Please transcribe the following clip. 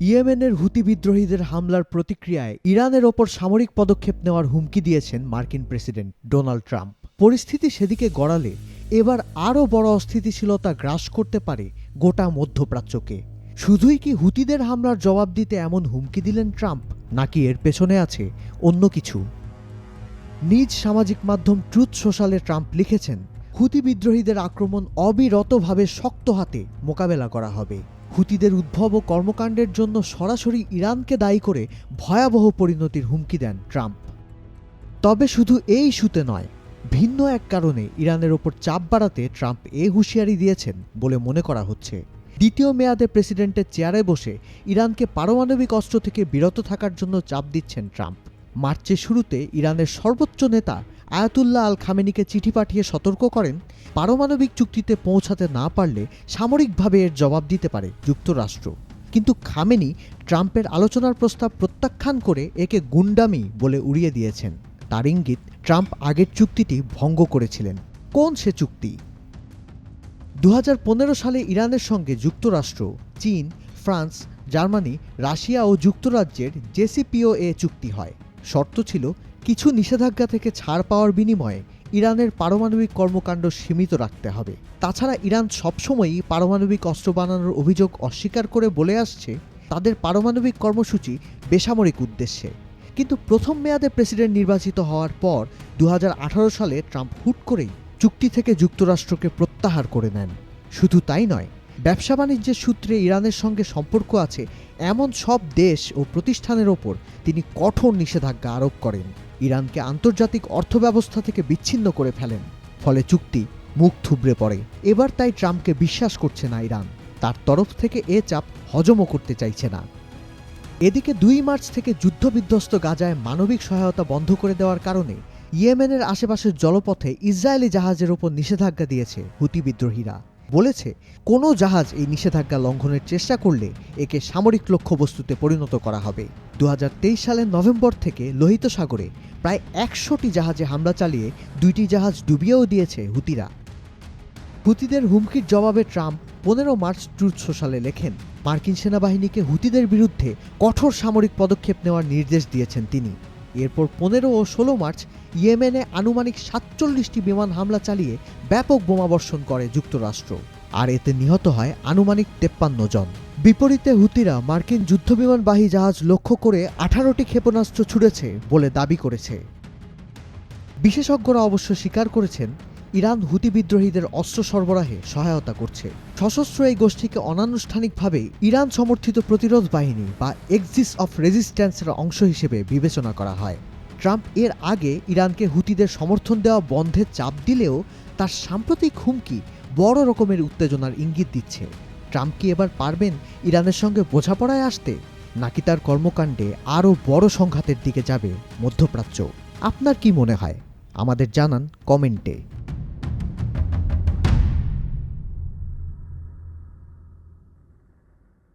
ইয়েমেনের হুতি বিদ্রোহীদের হামলার প্রতিক্রিয়ায় ইরানের ওপর সামরিক পদক্ষেপ নেওয়ার হুমকি দিয়েছেন মার্কিন প্রেসিডেন্ট ডোনাল্ড ট্রাম্প। পরিস্থিতি সেদিকে গড়ালে এবার আরও বড় অস্থিতিশীলতা গ্রাস করতে পারে গোটা মধ্যপ্রাচ্যকে। শুধুই কি হুতিদের হামলার জবাব দিতে এমন হুমকি দিলেন ট্রাম্প, নাকি এর পেছনে আছে অন্য কিছু? নিজ সামাজিক মাধ্যম ট্রুথ সোশ্যালে ট্রাম্প লিখেছেন, হুতি বিদ্রোহীদের আক্রমণ অবিরতভাবে শক্ত হাতে মোকাবেলা করা হবে। হুতিদের উদ্ভব ও কর্মকাণ্ডের জন্য সরাসরি ইরানকে দায়ী করে ভয়াবহ পরিণতির হুমকি দেন ট্রাম্প। তবে শুধু এই ইস্যুতে নয়, ভিন্ন এক কারণে ইরানের ওপর চাপ বাড়াতে ট্রাম্প এ হুঁশিয়ারি দিয়েছেন বলে মনে করা হচ্ছে। দ্বিতীয় মেয়াদে প্রেসিডেন্টের চেয়ারে বসে ইরানকে পারমাণবিক অস্ত্র থেকে বিরত থাকার জন্য চাপ দিচ্ছেন ট্রাম্প। মার্চের শুরুতে ইরানের সর্বোচ্চ নেতা আয়াতুল্লাহ আল খামেনিকে চিঠি পাঠিয়ে সতর্ক করেন, পারমাণবিক চুক্তিতে পৌঁছাতে না পারলে সামরিকভাবে এর জবাব দিতে পারে যুক্তরাষ্ট্র। কিন্তু খামেনি ট্রাম্পের আলোচনার প্রস্তাব প্রত্যাখ্যান করে একে গুন্ডামি বলে উড়িয়ে দিয়েছেন। তার ইঙ্গিত, ট্রাম্প আগের চুক্তিটি ভঙ্গ করেছিলেন। কোন সে চুক্তি? দু হাজার পনেরো সালে ইরানের সঙ্গে যুক্তরাষ্ট্র, চীন, ফ্রান্স, জার্মানি, রাশিয়া ও যুক্তরাজ্যের জেসিপিও এ চুক্তি হয়। শর্ত ছিল কিছু নিষেধাজ্ঞা থেকে ছাড় পাওয়ার বিনিময়ে ইরানের পারমাণবিক কর্মকাণ্ড সীমিত রাখতে হবে। তাছাড়া ইরান সবসময়ই পারমাণবিক অস্ত্র বানানোর অভিযোগ অস্বীকার করে বলে আসছে তাদের পারমাণবিক কর্মসূচি বেসামরিক উদ্দেশ্যে। কিন্তু প্রথম মেয়াদে প্রেসিডেন্ট নির্বাচিত হওয়ার পর দু হাজার আঠারো সালে ট্রাম্প হুট করেই চুক্তি থেকে যুক্তরাষ্ট্রকে প্রত্যাহার করে নেন। শুধু তাই নয়, ব্যবসা বাণিজ্যের সূত্রে ইরানের সঙ্গে সম্পর্ক আছে এমন সব দেশ ও প্রতিষ্ঠানের ওপর তিনি কঠোর নিষেধাজ্ঞা আরোপ করেন। ইরানকে আন্তর্জাতিক অর্থব্যবস্থা থেকে বিচ্ছিন্ন করে ফেলেন, ফলে চুক্তি মুখ থুবড়ে পড়ে। এবার তাই ট্রাম্পকে বিশ্বাস করছে না ইরান। তার তরফ থেকে এ চাপ হজমও করতে চাইছে না। এদিকে দুই মার্চ থেকে যুদ্ধবিধ্বস্ত গাজায় মানবিক সহায়তা বন্ধ করে দেওয়ার কারণে ইয়েমেনের আশেপাশের জলপথে ইসরায়েলি জাহাজের ওপর নিষেধাজ্ঞা দিয়েছে হুতি বিদ্রোহীরা। বলেছে, কোনো জাহাজ এই নিষেধাজ্ঞা লঙ্ঘনের চেষ্টা করলে একে সামরিক লক্ষ্যবস্তুতে পরিণত করা হবে। দু হাজার তেইশ সালের নভেম্বর থেকে লোহিত সাগরে প্রায় একশোটি জাহাজে হামলা চালিয়ে দুইটি জাহাজ ডুবিয়েও দিয়েছে হুতিরা। হুতিদের হুমকির জবাবে ট্রাম্প পনেরো মার্চ ট্রুথ সোশ্যালে লেখেন, মার্কিন সেনাবাহিনীকে হুতিদের বিরুদ্ধে কঠোর সামরিক পদক্ষেপ নেওয়ার নির্দেশ দিয়েছেন তিনি। এরপর পনেরো ও ষোলো মার্চ ইয়েমেনে আনুমানিক সাতচল্লিশটি বিমান হামলা চালিয়ে ব্যাপক বোমাবর্ষণ করে যুক্তরাষ্ট্র। আর এতে নিহত হয় আনুমানিক তেপ্পান্ন জন। বিপরীতে হুতিরা মার্কিন যুদ্ধবিমানবাহী জাহাজ লক্ষ্য করে আঠারোটি ক্ষেপণাস্ত্র ছুড়েছে বলে দাবি করেছে। বিশেষজ্ঞরা অবশ্য স্বীকার করেছেন, ইরান হুতি বিদ্রোহীদের অস্ত্র সরবরাহে সহায়তা করছে। সশস্ত্র এই গোষ্ঠীকে অনানুষ্ঠানিকভাবে ইরান সমর্থিত প্রতিরোধ বাহিনী বা এক্সিস অফ রেজিস্ট্যান্সের অংশ হিসেবে বিবেচনা করা হয়। ট্রাম্প এর আগে ইরানকে হুতিদের সমর্থন দেওয়া বন্ধে চাপ দিলেও তার সাম্প্রতিক হুমকি বড় রকমের উত্তেজনার ইঙ্গিত দিচ্ছে। ট্রাম্প কি এবার পারবেন ইরানের সঙ্গে বোঝাপড়ায় আসতে? নাকি তার কর্মকাণ্ডে আরও বড় সংঘাতের দিকে যাবে মধ্যপ্রাচ্য? আপনার কি মনে হয়? আমাদের জানান কমেন্টে।